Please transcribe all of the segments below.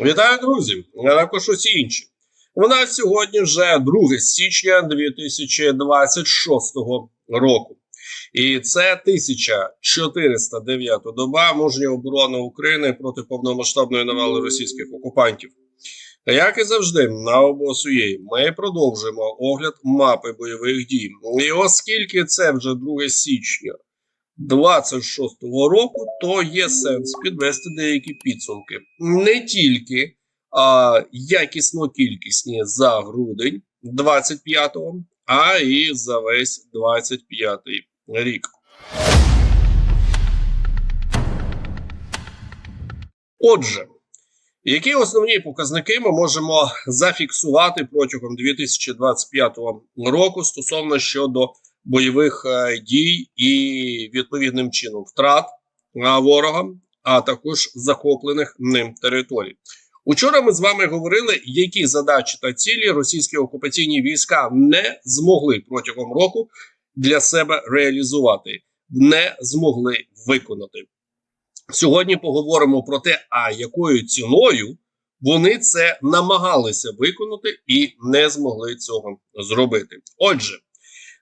Вітаю, друзі! Також усі інші. У нас сьогодні вже 2 січня 2026 року. І це 1409 доба мужньої оборони України проти повномасштабної навали російських окупантів. Як і завжди, на обосує, ми продовжуємо огляд мапи бойових дій. І оскільки це вже 2 січня 26-го року, то є сенс підвести деякі підсумки. Не тільки а, якісно кількісні за грудень 25-го, а і за весь 25-й рік. Отже, які основні показники ми можемо зафіксувати протягом 2025 року стосовно щодо бойових е, дій і відповідним чином втрат е, ворога, а також захоплених ним територій? Учора ми з вами говорили, які задачі та цілі російські окупаційні війська не змогли протягом року для себе реалізувати, не змогли виконати. Сьогодні поговоримо про те, а якою ціною вони це намагалися виконати і не змогли цього зробити. Отже,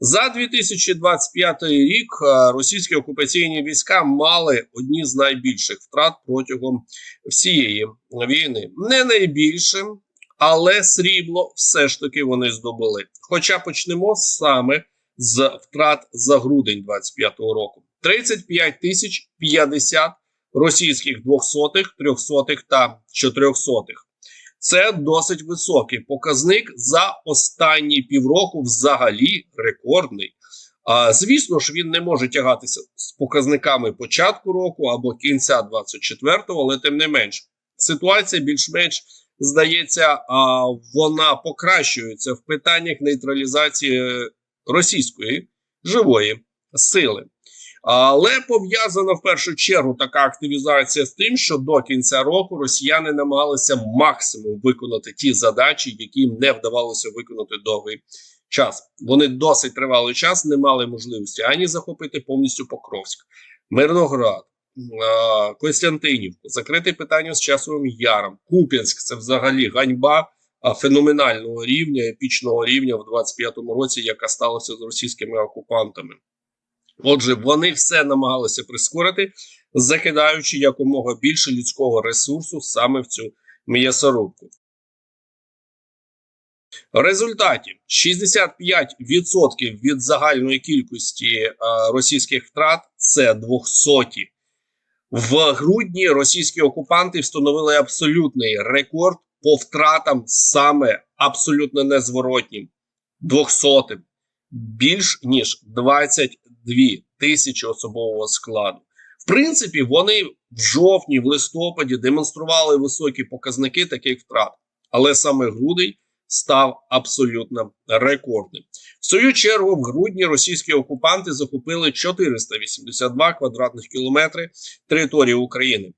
за 2025 рік е, російські окупаційні війська мали одні з найбільших втрат протягом всієї війни. Не найбільшим, але срібло все ж таки вони здобули. Хоча почнемо саме з втрат за грудень 25 року: 35 тисяч 50 російських двохсотих, трьохсотих та чотирьохсотих. Це досить високий показник за останні півроку, взагалі рекордний. А, Звісно ж, він не може тягатися з показниками початку року або кінця 24-го, але тим не менш, ситуація більш-менш здається, а, вона покращується в питаннях нейтралізації російської живої сили. Але пов'язана в першу чергу така активізація з тим, що до кінця року росіяни намагалися максимум виконати ті задачі, які їм не вдавалося виконати довгий час. Вони досить тривалий час не мали можливості ані захопити повністю Покровськ, Мирноград, Костянтинівку, закрити питання з часовим яром. Куп'янськ це взагалі ганьба. Феноменального рівня, епічного рівня в 25-му році, яка сталася з російськими окупантами. Отже, вони все намагалися прискорити, закидаючи якомога більше людського ресурсу саме в цю м'ясорубку. В результаті 65% від загальної кількості російських втрат це 200. В грудні російські окупанти встановили абсолютний рекорд по втратам саме абсолютно незворотнім 200 більш ніж 22 тисячі особового складу. В принципі, вони в жовтні, в листопаді демонстрували високі показники таких втрат, але саме грудень став абсолютно рекордним. В свою чергу, в грудні російські окупанти захопили 482 квадратних кілометри території України.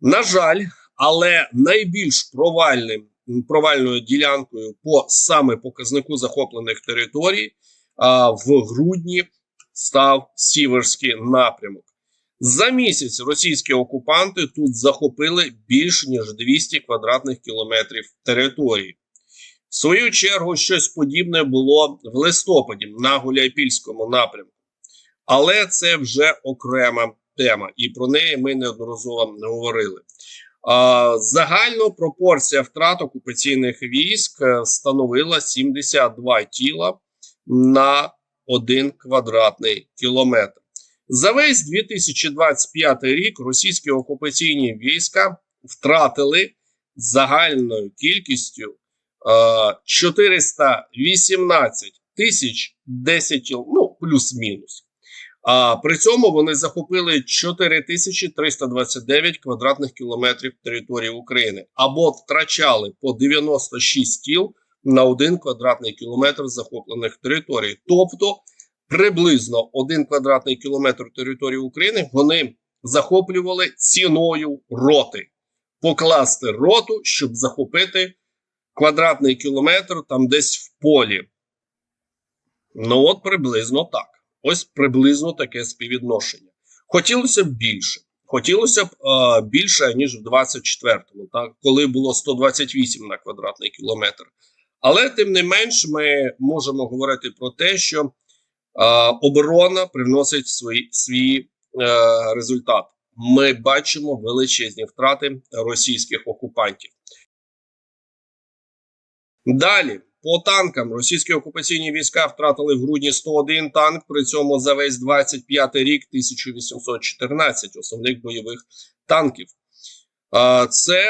На жаль, але найбільш провальним провальною ділянкою по саме показнику захоплених територій а, в грудні став Сіверський напрямок. За місяць російські окупанти тут захопили більш ніж 200 квадратних кілометрів території. В свою чергу, щось подібне було в листопаді на Гуляйпільському напрямку. Але це вже окрема тема, і про неї ми неодноразово не говорили. Загально пропорція втрат окупаційних військ е, становила 72 тіла на 1 квадратний кілометр. За весь 2025 рік російські окупаційні війська втратили загальною кількістю е, 418 тисяч 10 ну плюс-мінус. А при цьому вони захопили 4329 квадратних кілометрів території України або втрачали по 96 тіл на 1 квадратний кілометр захоплених територій. Тобто приблизно 1 квадратний кілометр території України вони захоплювали ціною роти, покласти роту, щоб захопити квадратний кілометр там десь в полі. Ну, от приблизно так. Ось приблизно таке співвідношення. Хотілося б більше. Хотілося б е, більше ніж в 24-му, так коли було 128 на квадратний кілометр. Але тим не менш, ми можемо говорити про те, що е, оборона приносить свої свій е, результат. Ми бачимо величезні втрати російських окупантів. Далі по танкам російські окупаційні війська втратили в грудні 101 танк. При цьому за весь 25 рік 1814 основних бойових танків. Це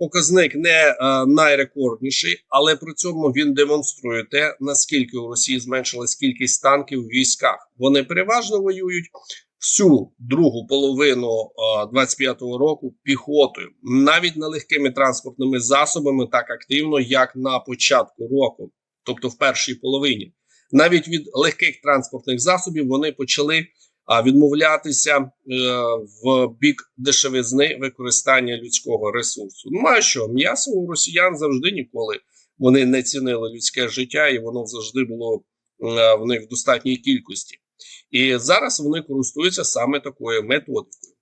показник не найрекордніший, але при цьому він демонструє те, наскільки у Росії зменшилась кількість танків в військах. Вони переважно воюють всю другу половину 25-го року піхотою, навіть не легкими транспортними засобами, так активно, як на початку року, тобто в першій половині. Навіть від легких транспортних засобів вони почали а відмовлятися е, в бік дешевизни використання людського ресурсу. Ну а що м'ясо у росіян завжди ніколи вони не цінили людське життя, і воно завжди було е, в них в достатній кількості. І зараз вони користуються саме такою методикою.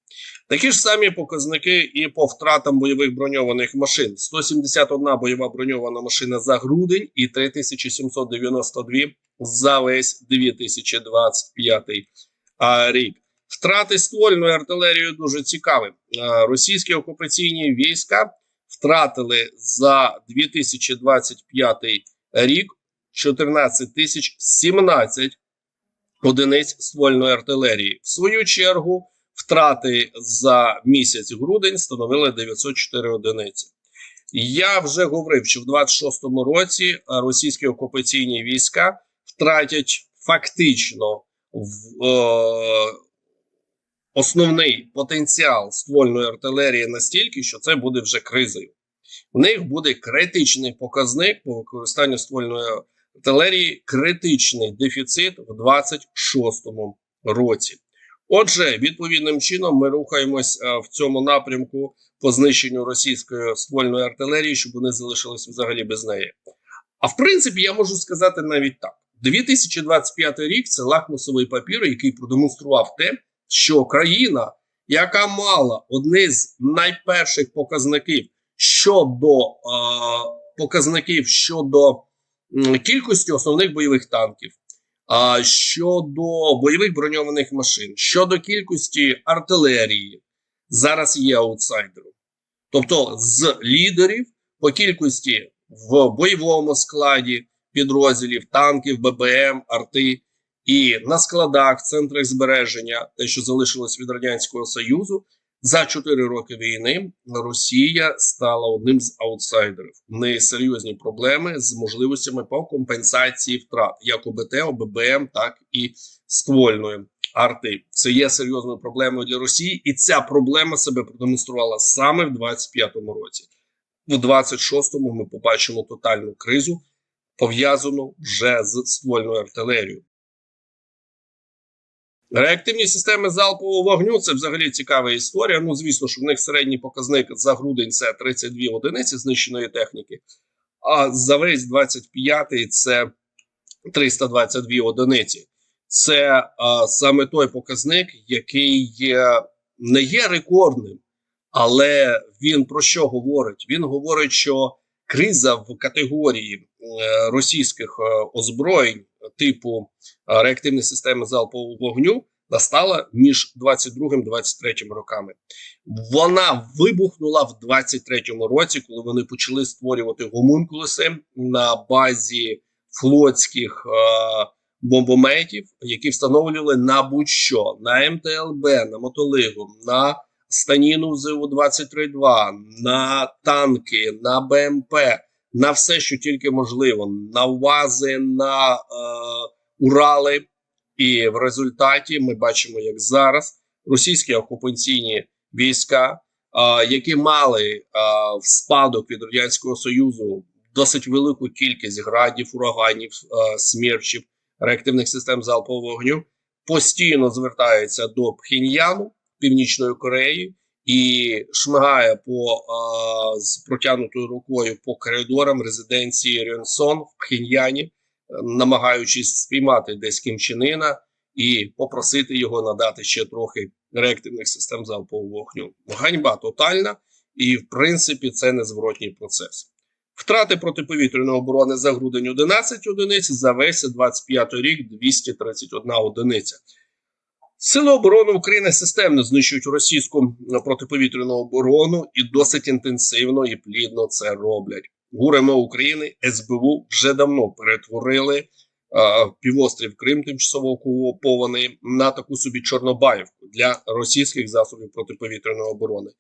Такі ж самі показники і по втратам бойових броньованих машин: 171 бойова броньована машина за грудень і 3792 за весь 2025 рік. Втрати ствольної артилерії дуже цікаві. Російські окупаційні війська втратили за 2025 рік 14 тисяч 17 одиниць ствольної артилерії. В свою чергу втрати за місяць грудень становили 904 одиниці. Я вже говорив, що в 26-му році російські окупаційні війська втратять фактично в е, основний потенціал ствольної артилерії настільки, що це буде вже кризою. У них буде критичний показник по використанню ствольної артилерії, критичний дефіцит в 26-му році. Отже, відповідним чином ми рухаємось е, в цьому напрямку по знищенню російської ствольної артилерії, щоб вони залишилися взагалі без неї. А в принципі, я можу сказати навіть так: 2025 рік це лакмусовий папір, який продемонстрував те, що країна, яка мала одне з найперших показників щодо е, показників щодо кількості основних бойових танків, а щодо бойових броньованих машин, щодо кількості артилерії, зараз є аутсайдером. Тобто з лідерів по кількості в бойовому складі підрозділів, танків, ББМ, арти і на складах, центрах збереження, те, що залишилось від радянського союзу, за 4 роки війни Росія стала одним з аутсайдерів. В неї серйозні проблеми з можливостями по компенсації втрат, як ОБТ, ОББМ, так і ствольної арти. Це є серйозною проблемою для Росії, і ця проблема себе продемонструвала саме в 25-му році. У 26-му ми побачимо тотальну кризу, пов'язану вже з ствольною артилерією. Реактивні системи залпового вогню це взагалі цікава історія. Ну, звісно, що в них середній показник за грудень це 32 одиниці знищеної техніки, а за весь 25-й це 322 одиниці. Це а, саме той показник, який є, не є рекордним, але він про що говорить? Він говорить, що криза в категорії е, російських е, озброєнь типу е, реактивної системи залпового вогню настала між 22-23 роками. Вона вибухнула в 23-му році, коли вони почали створювати гомункулуси на базі флотських бомбометів, які встановлювали на будь-що на МТЛБ, на мотолигу, на станіну ЗУ-23-2, на танки, на БМП, на все, що тільки можливо, на УАЗи, на е, Урали. І в результаті ми бачимо, як зараз російські окупаційні війська, е, які мали е, в спадок від радянського союзу досить велику кількість градів, ураганів, е, смерчів, реактивних систем залпового вогню, постійно звертаються до Пхіньяну, Північної Кореї і шмигає по а, з протягнутою рукою по коридорам резиденції Рьонсон в Пхеньяні, намагаючись спіймати десь кімчинина і попросити його надати ще трохи реактивних систем залпового вогню. Ганьба тотальна, і в принципі це незворотній процес. Втрати протиповітряної оборони за грудень 11 одиниць, за весь 25 рік 231 одиниця. Сили оборони України системно знищують російську протиповітряну оборону і досить інтенсивно і плідно це роблять. ГУРМО України СБУ вже давно перетворили а, півострів Крим, тимчасово окупований, на таку собі Чорнобаївку для російських засобів протиповітряної оборони.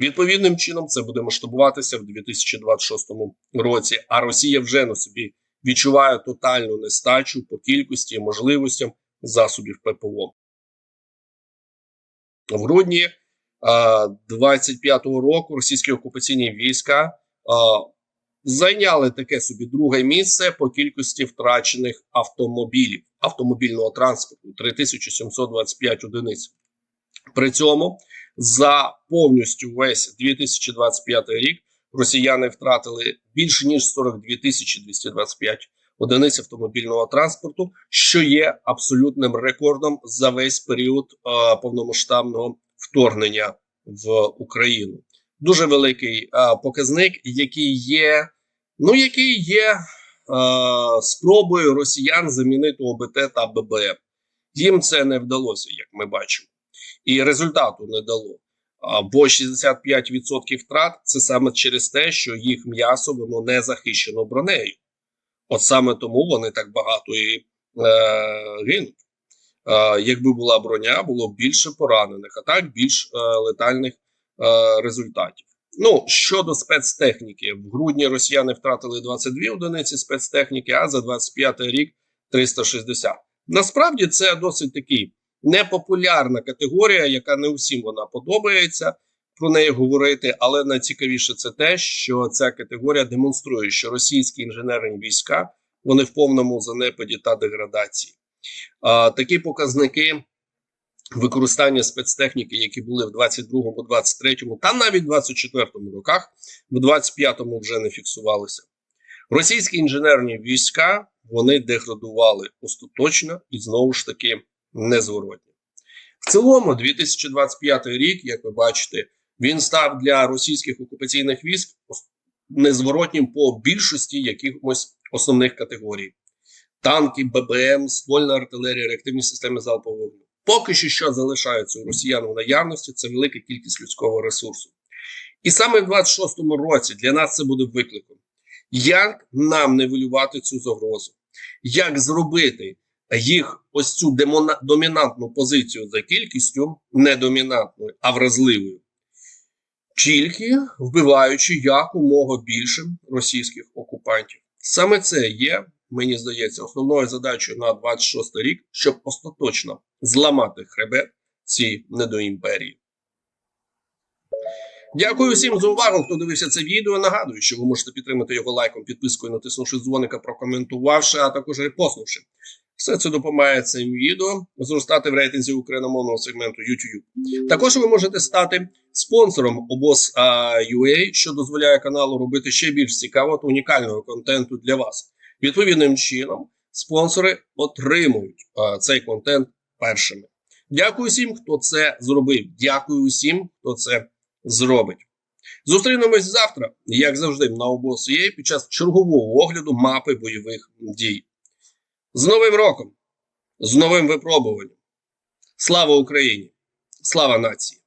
Відповідним чином це буде масштабуватися в 2026 році. А Росія вже на собі відчуває тотальну нестачу по кількості і можливостям засобів ППО. В грудні 25-го року російські окупаційні війська а, зайняли таке собі друге місце по кількості втрачених автомобілів автомобільного транспорту 3725 одиниць. При цьому за повністю весь 2025 рік росіяни втратили більше ніж 42 тисячі 225 одиниць автомобільного транспорту, що є абсолютним рекордом за весь період е, повномасштабного вторгнення в Україну. Дуже великий е, показник, який є, ну який є е, спробою росіян замінити ОБТ та ББМ. Їм це не вдалося, як ми бачимо, і результату не дало. Бо 65% втрат це саме через те, що їх м'ясо воно не захищено бронею. От саме тому вони так багато і е, гинуть. Е, якби була броня, було б більше поранених, а так більш е, летальних е, результатів. Ну щодо спецтехніки, в грудні росіяни втратили 22 одиниці спецтехніки, а за 25 рік 360. Насправді це досить такий непопулярна категорія, яка не усім вона подобається про неї говорити, але найцікавіше це те, що ця категорія демонструє, що російські інженерні війська вони в повному занепаді та деградації. А, Такі показники використання спецтехніки, які були в 22-му, 23-му та навіть 24-му роках, в 25-му вже не фіксувалися. Російські інженерні війська вони деградували остаточно і знову ж таки незворотні. В цілому, 2025 рік, як ви бачите, він став для російських окупаційних військ незворотнім по більшості якихось основних категорій: танки, ББМ, ствольна артилерія, реактивні системи залпового вогню. Поки що, що залишається у росіян у наявності, це велика кількість людського ресурсу. І саме в 26-му році для нас це буде викликом. Як нам нивелювати цю загрозу? Як зробити їх ось цю демона, домінантну позицію за кількістю не домінантною, а вразливою? Тільки вбиваючи якомога більше російських окупантів. Саме це є, мені здається, основною задачею на 26 рік, щоб остаточно зламати хребет цій недоімперії. Дякую всім за увагу, хто дивився це відео. Нагадую, що ви можете підтримати його лайком, підпискою, натиснувши дзвоника, прокоментувавши, а також репостнувши. Все це допомагає цим відео зростати в рейтинзі україномовного сегменту YouTube. Також ви можете стати спонсором обоз.ua, що дозволяє каналу робити ще більш цікавого та унікального контенту для вас. Відповідним чином, спонсори отримують а, цей контент першими. Дякую всім, хто це зробив. Дякую усім, хто це зробить. Зустрінемось завтра, як завжди, на обоз.ua під час чергового огляду мапи бойових дій. З Новим роком, з новим випробуванням. Слава Україні! Слава нації!